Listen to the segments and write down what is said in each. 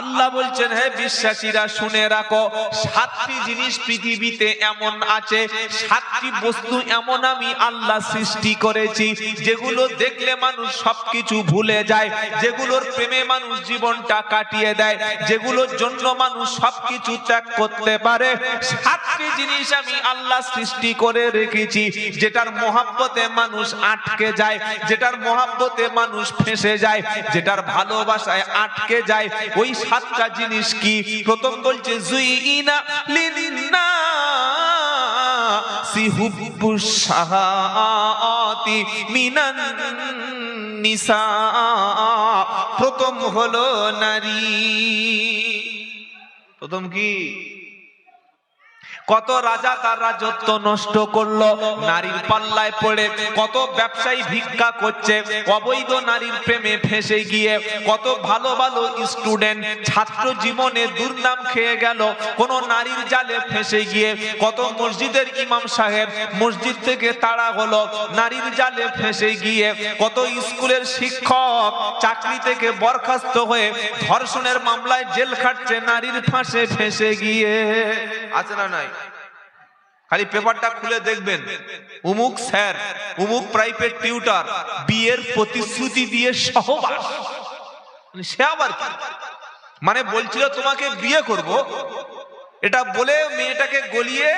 আল্লাহ বলছেন, হে বিশ্বাসীরা, শুনে রাখো, সাতটি জিনিস পৃথিবীতে এমন আছে, সাতটি বস্তু এমন আমি আল্লাহ সৃষ্টি করেছি, যেগুলো দেখলে মানুষ সবকিছু ভুলে যায়, যেগুলোর প্রেমে মানুষ জীবনটা কাটিয়ে দেয়, যেগুলোর জন্য মানুষ সবকিছু ত্যাগ করতে পারে। সাতটি জিনিস আমি আল্লাহ সৃষ্টি করে রেখেছি, যেটার মহাব্বতে মানুষ আটকে যায়, যেটার মহাব্বতে মানুষ ফেঁসে যায়, যেটার ভালোবাসায় আটকে যায়, ওই সাতটা জিনিস কি? প্রথম বলছে নিসা। প্রথম হলো নারী। প্রথম কি? কত রাজা তার রাজত্ব নষ্ট করল, নারীর পাল্লায় পড়ে, কত ব্যবসায়ী ভিক্ষা করছে, অবৈধ নারীর প্রেমে ফেসে গিয়ে, কত ভালো ভালো স্টুডেন্ট ছাত্র জীবনে দুর্নাম খেয়ে গেল, কোন নারীর জালে ফেসে গিয়ে, কত মসজিদের ইমাম সাহেব মসজিদ থেকে তাড়া হলো, নারীর জালে ফেসে গিয়ে, কত স্কুলের শিক্ষক চাকরি থেকে বরখাস্ত হয়ে, ধর্ষণের মামলায় জেল খাটছে, নারীর ফাঁসে ফেসে গিয়ে। আছে না নাই? খালি পেপারটা খুলে দেখবেন। উমুক স্যার, উমুক প্রাইভেট টিউটার বিয়ের প্রতিশ্রুতি দিয়ে সহবাস। মানে সে আবার মানে বলছিল, তোমাকে বিয়ে করব। এটা বলে মেয়েটাকে গলিয়ে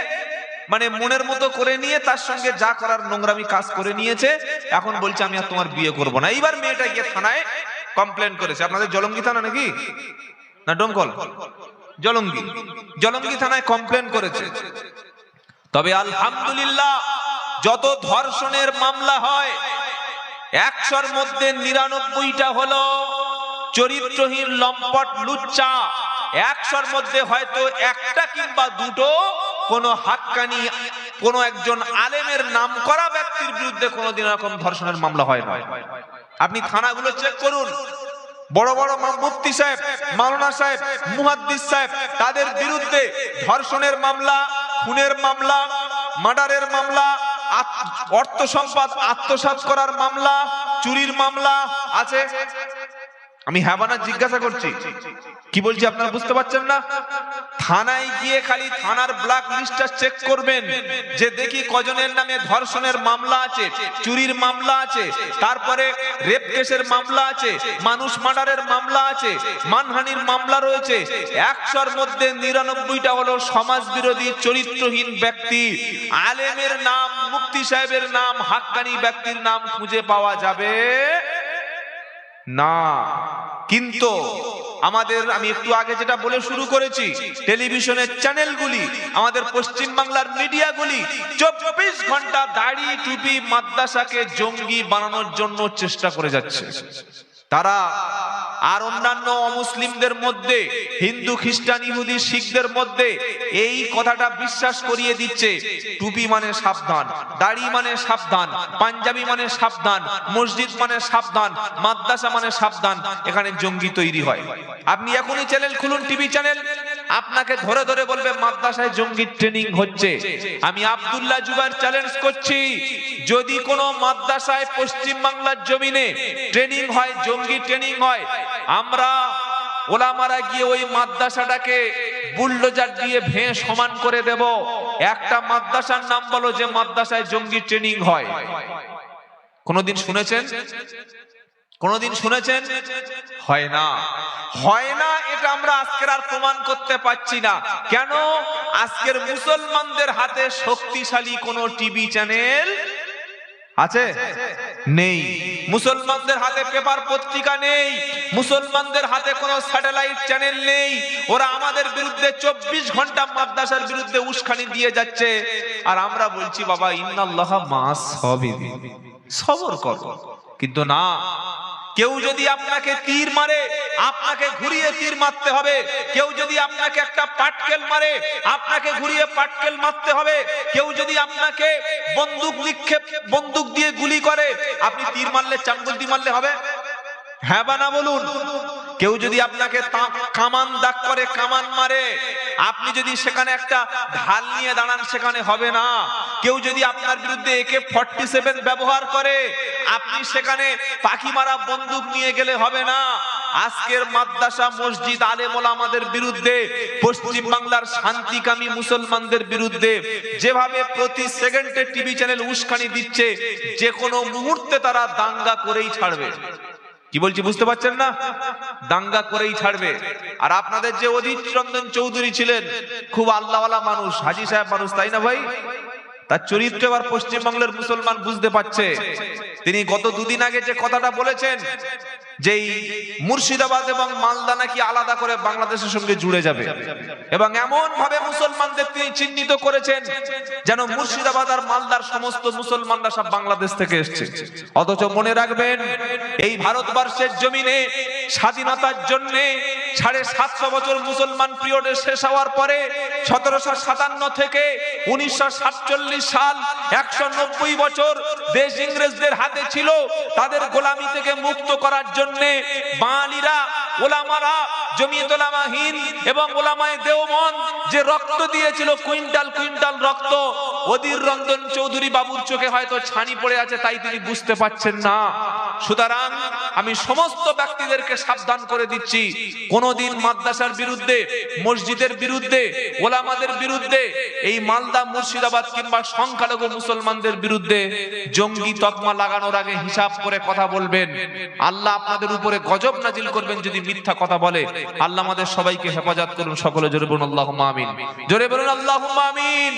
মানে মনের মতো করে নিয়ে তার সঙ্গে যা করার নোংরামি কাজ করে নিয়েছে, এখন বলছে, আমি আর তোমার বিয়ে করব না। এইবার মেয়েটা গিয়ে থানায় কমপ্লেন করেছে। আপনাদের জলঙ্গি থানা নাকি? না, ডোমকল? জলঙ্গি। জলঙ্গি থানায় কমপ্লেন করেছে। তবে আলহামদুলিল্লাহ, যত ধর্ষণের মামলা হয়, একশোর মধ্যে নিরানব্বইটা হলো চরিত্রহীন লম্পট লুচ্চা। একশোর মধ্যে হয়তো একটা কিংবা দুটো কোনো হাক্কানি, কোনো একজন আলেমের নাম করা ব্যক্তির বিরুদ্ধে কোনোদিন এরকম ধর্ষণের মামলা হয় না। আপনি থানাগুলো চেক করুন। বড় বড় মুফতি সাহেব, মাওলানা সাহেব, মুহাদ্দিস সাহেব, তাদের বিরুদ্ধে ধর্ষণের মামলা, খুনের মামলা, মার্ডারের মামলা অর্থ সম্পদ আত্মসাৎ করার মামলা, চুরির মামলা আছে। আমি হ্যাবানা জিজ্ঞাসা করছি, কি বলছি আপনারা বুঝতে পারছেন না? থানায় গিয়ে খালি থানার ব্ল্যাক লিস্টটা চেক করবেন, যে দেখি কজনের নামে ধর্ষণের মামলা আছে, চুরির মামলা আছে, তারপরে রেপ কেসের মামলা আছে, মানুষ মার্ডারের মামলা আছে, মানহানির মামলা রয়েছে, একশোর মধ্যে নিরানব্বইটা হলো সমাজ বিরোধী চরিত্রহীন ব্যক্তি। আলেমের নাম, মুফতি সাহেবের নাম, হাক্কানি ব্যক্তির নাম খুঁজে পাওয়া যাবে। না, কিন্তু আমাদের, আমি একটু আগে যেটা বলে শুরু করেছি, টেলিভিশনের চ্যানেলগুলি, আমাদের পশ্চিম বাংলার মিডিয়াগুলি চব্বিশ ঘণ্টা দাড়ি টুপি মাদ্রাসাকে জঙ্গি বানানোর জন্য চেষ্টা করে যাচ্ছে। তারা আর অন্যান্য অমুসলিমদের মধ্যে, হিন্দু, খ্রিস্টান, ইহুদি, শিখদের মধ্যে এই কথাটা বিশ্বাস করিয়ে দিচ্ছে, টুপি মানে সাবধান, দাড়ি মানে সাবধান, পাঞ্জাবি মানে সাবধান, মসজিদ মানে সাবধান, মাদ্রাসা মানে সাবধান, এখানে জঙ্গি তৈরি হয়। আপনি এখনই চ্যানেল খুলুন, টিভি চ্যানেল। আপনাকে ধরে ধরে বলবে, মাদ্রাসায় জঙ্গি ট্রেনিং হচ্ছে। আমি আব্দুল্লাহ জুবাইর চ্যালেঞ্জ করছি, যদি কোনো মাদ্রাসায় পশ্চিম বাংলার জমিনে ট্রেনিং হয়, জঙ্গি ট্রেনিং হয় আমরা ওলামারা গিয়ে ওই মাদ্রাসাটাকে বুল্ডোজার দিয়ে ভেঙে সমান করে দেব। একটা মাদ্রাসার নাম বলো যে মাদ্রাসায় জঙ্গি ট্রেনিং হয়। কোনদিন শুনেছেন? কোনদিন শুনেছেন? হয় না। হয় না, এটা আমরা আজকের আর প্রমাণ করতে পারছি না। কেন? আজকের মুসলমানদের হাতে শক্তিশালী কোন টিভি চ্যানেল আছে? নেই। মুসলমানদের হাতে পেপার পত্রিকা নেই। মুসলমানদের হাতে কোনো স্যাটেলাইট চ্যানেল নেই। ওরা আমাদের বিরুদ্ধে চব্বিশ ঘণ্টা মাদ্রাসার বিরুদ্ধে উস্কানি দিয়ে যাচ্ছে। আর আমরা বলছি, বাবা, ইন্নাল্লাহ মাস হবে সবর কর। কিন্তু না কেউ যদি আপনাকে তীর মারে, আপনাকে ঘুরিয়ে তীর মারতে হবে। কেউ যদি আপনাকে একটা পাটকেল মারে, আপনাকে ঘুরিয়ে পাটকেল মারতে হবে। কেউ যদি আপনাকে বন্দুক নিক্ষেপ, বন্দুক দিয়ে গুলি করে, আপনি তীর মারলে, চাঙ্গুল মারলে হবে? হ্যাঁ বা না বলুন? কেউ যদি আপনাকে কামান দাগ করে, কামান মারে আপনি যদি সেখানে একটা ঢাল নিয়ে দাঁড়ান, সেখানে হবে না। কেউ যদি আপনার বিরুদ্ধে একে ফর্টি সেভেন ব্যবহার করে, আপনি সেখানে পাখি মারা বন্দুক নিয়ে গেলে হবে না। আজকের মাদ্রাসা মসজিদ আলেমোলা আমাদের বিরুদ্ধে, পশ্চিম বাংলার শান্তিকামী মুসলমানদের বিরুদ্ধে যেভাবে প্রতি সেকেন্ডে টিভি চ্যানেল উস্কানি দিচ্ছে যে কোনো মুহূর্তে তারা দাঙ্গা করেই ছাড়বে। কি বলছি, বুঝতে পারছেন না? দাঙ্গা করেই ছাড়বে। আর আপনাদের যে অধীর চৌধুরী ছিলেন, খুব আল্লাহওয়ালা মানুষ, হাজি সাহেব মানুষ, তাই না ভাই? তার চরিত্র এবার পশ্চিমবাংলার মুসলমান বুঝতে পারছে। তিনি গত দুদিন আগে যে কথাটা বলেছেন যেই মুর্শিদাবাদ এবং মালদা নাকি আলাদা করে বাংলাদেশের সঙ্গে জুড়ে যাবে। এবং এমন ভাবে মুসলমানদের তিনি চিহ্নিত করেছেন যেন মুর্শিদাবাদ আর মালদার সমস্ত মুসলমানরা সব বাংলাদেশ থেকে এসছে। অথচ মনে রাখবেন, এই ভারতবর্ষের জমিনে স্বাধীনতার জন্য সাড়ে সাতশো বছর মুসলমান পিরিয়ডে শেষ হওয়ার পরে সতেরোশো সাতান্ন থেকে উনিশশো সাতচল্লিশ সাল একশো নব্বই বছর দেশ ইংরেজদের হাতে ছিল তাদের গোলামি থেকে মুক্ত করার জন্য বাঙালিরা, ওলামারা, জমিয়ত ওলামা এবং ওলামায়ে দেওমন যে রক্ত দিয়েছিল, কুইন্টাল কুইন্টাল রক্ত, অধীর রঞ্জন চৌধুরী বাবুর চোখে হয়তো ছানি পড়ে আছে, তাই তিনি বুঝতে পারছেন না। সুতরাং আমি সমস্ত ব্যক্তিদেরকে সাবধান করে দিচ্ছি। কোনদিন মাদ্রাসার বিরুদ্ধে, মসজিদের বিরুদ্ধে, ওলামাদের বিরুদ্ধে, এই মালদা, মুর্শিদাবাদ কিংবা সংখ্যালঘু মুসলমানদের বিরুদ্ধে জঙ্গি তকমা লাগানোর আগে হিসাব করে কথা বলবেন। আল্লাহ আপনাদের উপরে গজব নাজিল করবেন যদি মিথ্যা কথা বলে। আল্লাহ আমাদের সবাইকে হেফাজত করুন, সকলে জোরে বলুন আল্লাহ আমিন। জোরে বলুন আল্লাহ আমিন।